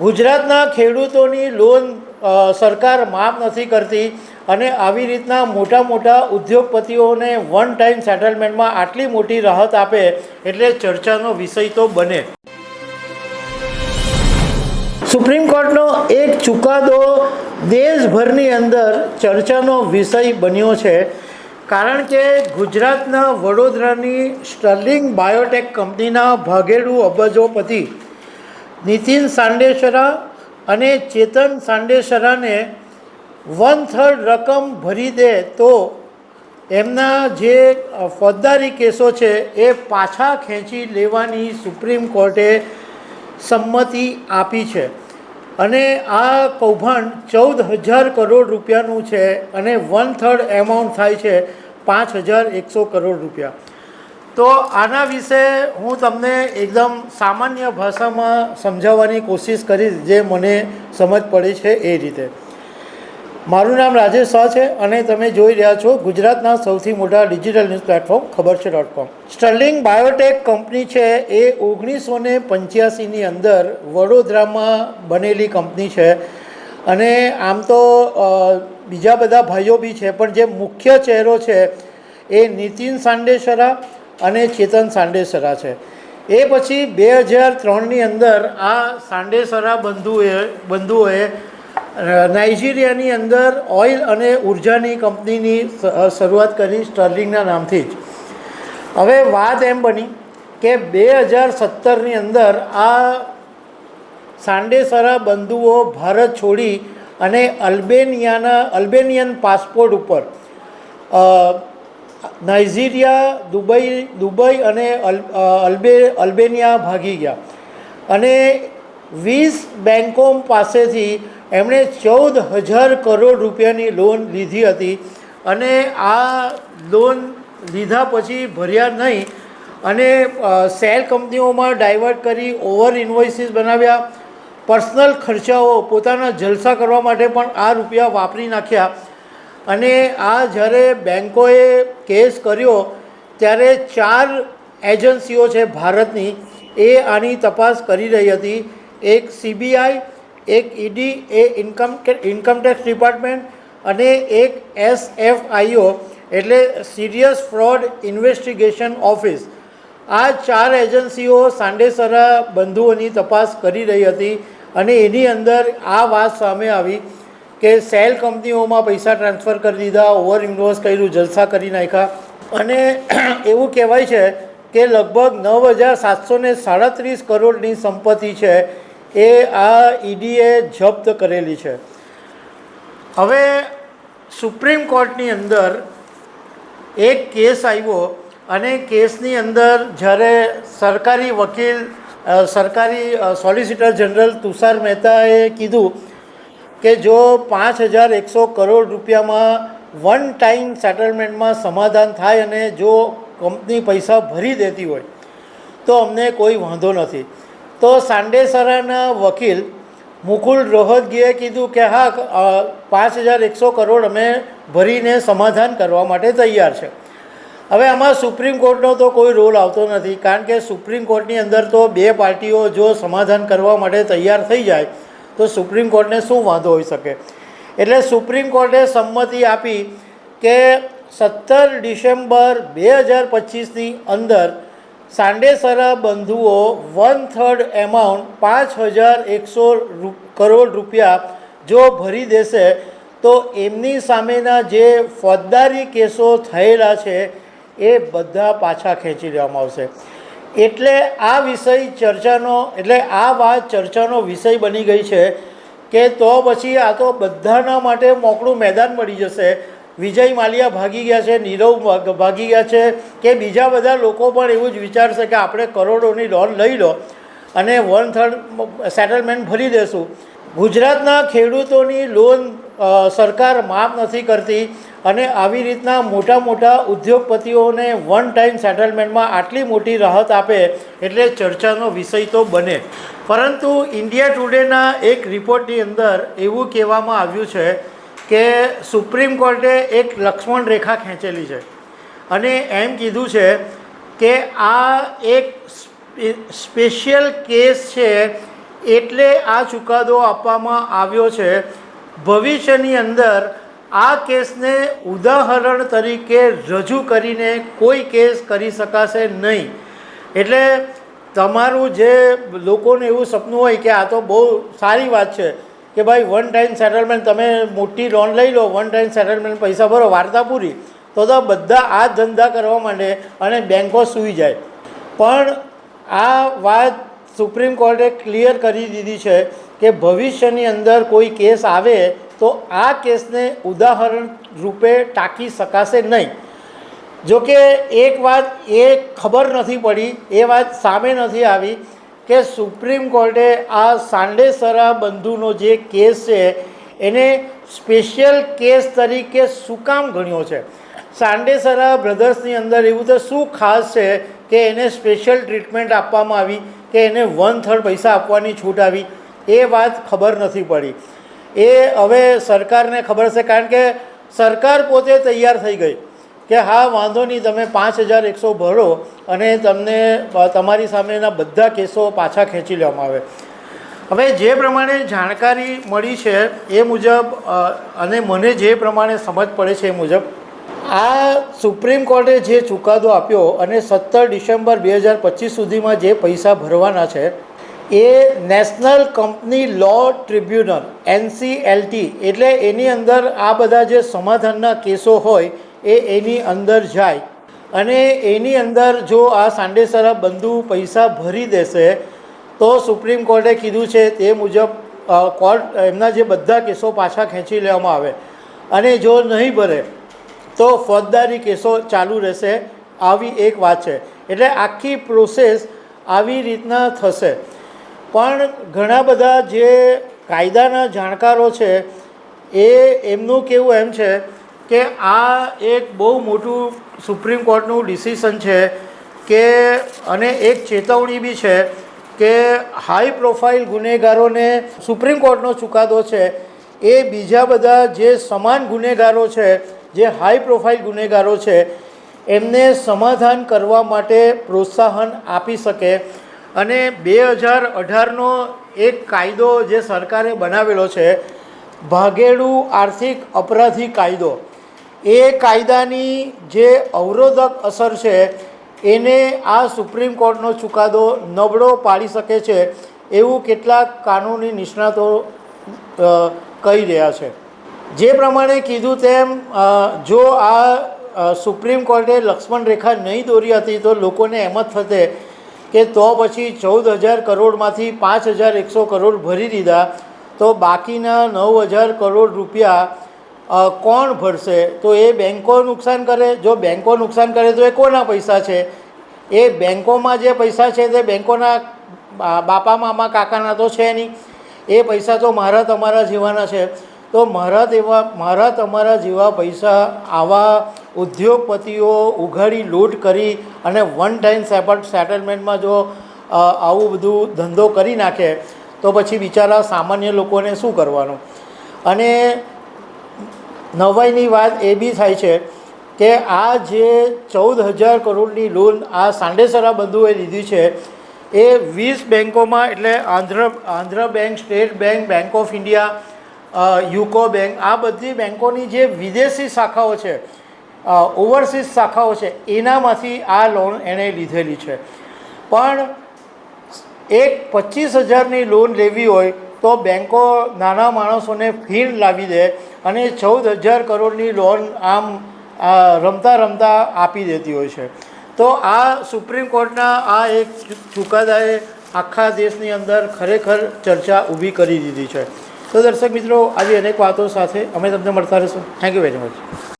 ગુજરાતના ખેડૂતોની લોન સરકાર માફ નથી કરતી અને આવી રીતના મોટા મોટા ઉદ્યોગપતિઓને વન ટાઈમ સેટલમેન્ટમાં આટલી મોટી રાહત આપે એટલે ચર્ચાનો વિષય તો બને. સુપ્રીમ કોર્ટનો એક ચુકાદો દેશભરની અંદર ચર્ચાનો વિષય બન્યો છે. કારણ કે ગુજરાતના વડોદરાની સ્ટર્લિંગ બાયોટેક કંપનીના ભાગેડુ અબજોપતિ નીતિન સાંડેસરા અને ચેતન સાંડેસરાને વન થર્ડ રકમ ભરી દે તો એમના જે ફોજદારી કેસો છે એ પાછા ખેંચી લેવાની સુપ્રીમ કોર્ટે સંમતિ આપી છે. અને આ કૌભાંડ ચૌદ હજાર કરોડ રૂપિયાનું છે અને વન થર્ડ એમાઉન્ટ થાય છે પાંચ હજાર એકસો કરોડ રૂપિયા. તો આના વિશે હું તમને એકદમ સામાન્ય ભાષામાં સમજાવવાની કોશિશ કરીશ, જે મને સમજ પડે છે એ રીતે. મારું નામ રાજેશ શાહ છે અને તમે જોઈ રહ્યા છો ગુજરાતના સૌથી મોટા ડિજિટલ ન્યૂઝ પ્લેટફોર્મ ખબર છે dot com. Sterling Biotech company છે એ ઓગણીસો ને પંચ્યાસીની અંદર વડોદરામાં બનેલી કંપની છે. અને આમ તો બીજા બધા ભાઈઓ બી છે, પણ જે મુખ્ય ચહેરો છે એ નીતિન સાંડેસરા અને ચેતન સાંડેસરા છે. એ પછી બે હજાર ત્રણની અંદર આ સાંડેસરા બંધુએ, બંધુઓએ નાઇજીરિયાની અંદર ઓઇલ અને ઉર્જાની કંપનીની શરૂઆત કરી સ્ટર્લિંગના નામથી જ. હવે વાત એમ બની કે બે હજાર સત્તરની અંદર આ સાંડેસરા બંધુઓ ભારત છોડી અને અલ્બેનિયાના, અલ્બેનિયન પાસપોર્ટ ઉપર નાઇજીરિયા, દુબઈ દુબઈ અને અલ્બે, અલ્બેનિયા ભાગી ગયા. અને વીસ બેન્કો પાસેથી એમણે ચૌદ હજાર કરોડ રૂપિયાની લોન લીધી હતી અને આ લોન લીધા પછી ભર્યા નહીં અને સેલ કંપનીઓમાં ડાયવર્ટ કરી, ઓવર ઇન્વોઇસીસ બનાવ્યા, પર્સનલ ખર્ચાઓ પોતાના જલસા કરવા માટે પણ આ રૂપિયા વાપરી નાખ્યા. અને આ જ્યારે બેન્કોએ કેસ કર્યો, ત્યારે ચાર એજન્સીઓ છે ભારતની, એ આની તપાસ કરી રહી હતી. એક સીબીઆઈ એક ઈડી એ ઇન્કમ ઇન્કમટેક્સ ડિપાર્ટમેન્ટ અને એક એસએફઆઈઓ એટલે સિરિયસ ફ્રોડ ઇન્વેસ્ટિગેશન ઓફિસ આ ચાર એજન્સીઓ સાંડેસરા બંધુઓની તપાસ કરી રહી હતી અને એની અંદર આ વાત સામે આવી. કે સેલ કંપનીઓમાં પૈસા ટ્રાન્સફર કરી દીધા, ઓવર ઇન્વેસ્ટ કર્યું, જલસા કરી નાખ્યા. અને એવું કહેવાય છે કે લગભગ નવ હજાર સાતસો ને સાડત્રીસ કરોડની સંપત્તિ છે એ આ ઈડીએ જપ્ત કરેલી છે. હવે સુપ્રીમ કોર્ટની અંદર એક કેસ આવ્યો અને કેસની અંદર જ્યારે સરકારી વકીલ સરકારી સોલિસિટર જનરલ તુષાર મહેતાએ કીધું કે જો પાંચ હજાર એકસો કરોડ રૂપિયામાં વન ટાઈમ સેટલમેન્ટમાં સમાધાન થાય અને જો કંપની પૈસા ભરી દેતી હોય, તો અમને કોઈ વાંધો નથી. તો સાંડેસરાના વકીલ મુકુલ રોહતગીએ કીધું કે હા પાંચ હજાર એકસો કરોડ અમે ભરીને સમાધાન કરવા માટે તૈયાર છે. હવે આમાં સુપ્રીમ કોર્ટનો તો કોઈ રોલ આવતો નથી, કારણ કે સુપ્રીમ કોર્ટની અંદર તો બે પાર્ટીઓ જો સમાધાન કરવા માટે તૈયાર થઈ જાય તો સુપ્રીમ કોર્ટને શું વાંધો હોઈ શકે? એટલે સુપ્રીમ કોર્ટે સંમતિ આપી કે સત્તર ડિસેમ્બર બે હજાર પચીસની અંદર સાંડેસરા બંધુઓ વન થર્ડ એમાઉન્ટ પાંચ હજાર એકસો કરોડ રૂપિયા જો ભરી દેશે, તો એમની સામેના જે ફોજદારી કેસો થયેલા છે, એ બધા પાછા ખેંચી લેવામાં આવશે. એટલે આ વિષય ચર્ચાનો, એટલે આ વાત ચર્ચાનો વિષય બની ગઈ છે કે તો પછી આ તો બધાના માટે મોકળું મેદાન મળી જશે. વિજય માલિયા ભાગી ગયા છે, નીરવ ભાગ- ગયા છે કે બીજા બધા લોકો પણ એવું જ વિચારશે કે આપણે કરોડોની લોન લઈ લો અને વન થર્ડ સેટલમેન્ટ ભરી દેશું. ગુજરાતના ખેડૂતોની લોન સરકાર માફ નથી કરતી. અને આવી રીતના મોટા મોટા ઉદ્યોગપતિઓને વન ટાઈમ સેટલમેન્ટમાં આટલી મોટી રાહત આપે એટલે ચર્ચાનો વિષય તો બને. પરંતુ ઇન્ડિયા ટુડેના એક રિપોર્ટની અંદર એવું કહેવામાં આવ્યું છે કે સુપ્રીમ કોર્ટે એક લક્ષ્મણ રેખા ખેંચેલી છે. અને એમ કીધું છે કે આ એક સ્પેશિયલ કેસ છે એટલે આ ચુકાદો આપવામાં આવ્યો છે. ભવિષ્યની અંદર આ કેસને ઉદાહરણ તરીકે રજૂ કરીને કોઈ કેસ કરી શકાશે નહીં. એટલે તમારું જે લોકોને એવું સપનું હોય કે આ તો બહુ સારી વાત છે કે ભાઈ વન ટાઈમ સેટલમેન્ટ તમે મોટી લોન લઈ લો વન ટાઈમ સેટલમેન્ટ પૈસા ભરો, વાર્તા પૂરી, તો તો બધા આ ધંધા કરવા માંડે અને બેંકો સૂઈ જાય. પણ આ વાત સુપ્રીમ કોર્ટે ક્લિયર કરી દીધી છે કે ભવિષ્યની અંદર કોઈ કેસ આવે તો આ કેસને ઉદાહરણ રૂપે ટાંકી શકાશે નહીં. જોકે એક વાત એ ખબર નથી પડી, એ વાત સામે નથી આવી કે સુપ્રીમ કોર્ટે આ સાંડેસરા બંધુનો જે કેસ છે, એને સ્પેશિયલ કેસ તરીકે શું કામ ગણ્યો છે? સાંડેસરા બ્રધર્સની અંદર એવું તો શું ખાસ છે કે એને સ્પેશિયલ ટ્રીટમેન્ટ આપવામાં આવી, કે એને વન થર્ડ પૈસા આપવાની છૂટ આવી, એ વાત ખબર નથી પડી. એ હવે સરકારને ખબર છે, કારણ કે સરકાર પોતે તૈયાર થઈ ગઈ કે હા, વાંધો નહીં, તમે પાંચ હજાર એકસો ભરો અને તમને તમારી સામેના બધા કેસો પાછા ખેંચી લેવામાં આવે. હવે જે પ્રમાણે જાણકારી મળી છે, એ મુજબ અને મને જે પ્રમાણે સમજ પડે છે, એ મુજબ, આ સુપ્રીમ કોર્ટે જે ચુકાદો આપ્યો અને સત્તર ડિસેમ્બર બે હજાર પચીસ સુધીમાં જે પૈસા ભરવાના છે એ national company law tribunal NCLT એટલે એની અંદર આ બધા જે સમાધાનના કેસો હોય એ એની અંદર જાય. અને એની અંદર જો આ સાંડેસરા બંધુ પૈસા ભરી દેશે, તો સુપ્રીમ કોર્ટે કીધું છે તે મુજબ કોર્ટ, એમના જે બધા કેસો પાછા ખેંચી લેવામાં આવે. અને જો નહીં ભરે, તો ફોજદારી કેસો ચાલુ રહેશે. આવી એક વાત છે. એટલે આખી પ્રોસેસ આવી રીતના થશે. પણ ઘણા બધા જે કાયદાના જાણકારો છે, એ એમનું કેવું એમ છે કે આ એક બહુ મોટું સુપ્રીમ કોર્ટનું ડિસિશન છે કે, અને એક ચેતવણી બી છે કે હાઈ પ્રોફાઇલ ગુનેગારોને સુપ્રીમ કોર્ટનો ચુકાદો છે, એ બીજા બધા જે સમાન ગુનેગારો છે, જે હાઈ પ્રોફાઇલ ગુનેગારો છે, એમને સમાધાન કરવા માટે પ્રોત્સાહન આપી શકે. અને બે હજાર અઢારનો એક કાયદો જે સરકારે બનાવેલો છે, ભાગેડું આર્થિક અપરાધી કાયદો. એ કાયદાની જે અવરોધક અસર છે, એને આ સુપ્રીમ કોર્ટનો ચુકાદો નબળો પાડી શકે છે, એવું કેટલાક કાનૂની નિષ્ણાતો કહી રહ્યા છે. જે પ્રમાણે કીધું તેમ જો આ સુપ્રીમ કોર્ટે લક્ષ્મણ રેખા નહીં દોરી હતી તો લોકોને એમ જ થતે કે તો પછી ચૌદ હજાર કરોડમાંથી પાંચ હજાર એકસો કરોડ ભરી દીધા. તો બાકીના નવ હજાર કરોડ રૂપિયા કોણ ભરશે? તો એ બેન્કો નુકસાન કરે. જો બેન્કો નુકસાન કરે તો એ કોના પૈસા છે? એ બેન્કોમાં જે પૈસા છે તે બેન્કોના બાપા, મામા, કાકાના તો છે નહીં. એ પૈસા તો મારા તમારા જેવાના છે. તો મારા તેવા મારા તમારા જેવા પૈસા આવા ઉદ્યોગપતિઓ ઉઘાડી લૂંટ કરી અને વન ટાઈમ સેટલમેન્ટમાં જો આવું બધું ધંધો કરી નાખે, તો પછી બિચારા સામાન્ય લોકોને શું કરવાનું? અને નવાઈની વાત એ બી થાય છે કે આ જે ચૌદ હજાર કરોડની લોન આ સાંડેસરા બંધુએ લીધી છે, એ વીસ બેન્કોમાં એટલે Andhra Andhra bank, state bank bank of India UCO bank, આ બધી બેન્કોની જે વિદેશી શાખાઓ છે ઓવરસીઝ શાખાઓ છે, એનામાંથી આ લોન એણે લીધેલી છે. પણ એક પચીસ હજારની લોન લેવી હોય તો બેન્કો નાના માણસોને ફીણ લાવી દે અને ચૌદ હજાર કરોડની લોન આમ રમતા રમતા આપી દેતી હોય છે. તો આ સુપ્રીમ કોર્ટના આ એક ચુકાદાએ આખા દેશની અંદર ખરેખર ચર્ચા ઊભી કરી દીધી છે. તો દર્શક મિત્રો આવી અનેક વાતો સાથે અમે તમને મળતા રહીશું. Thank you very much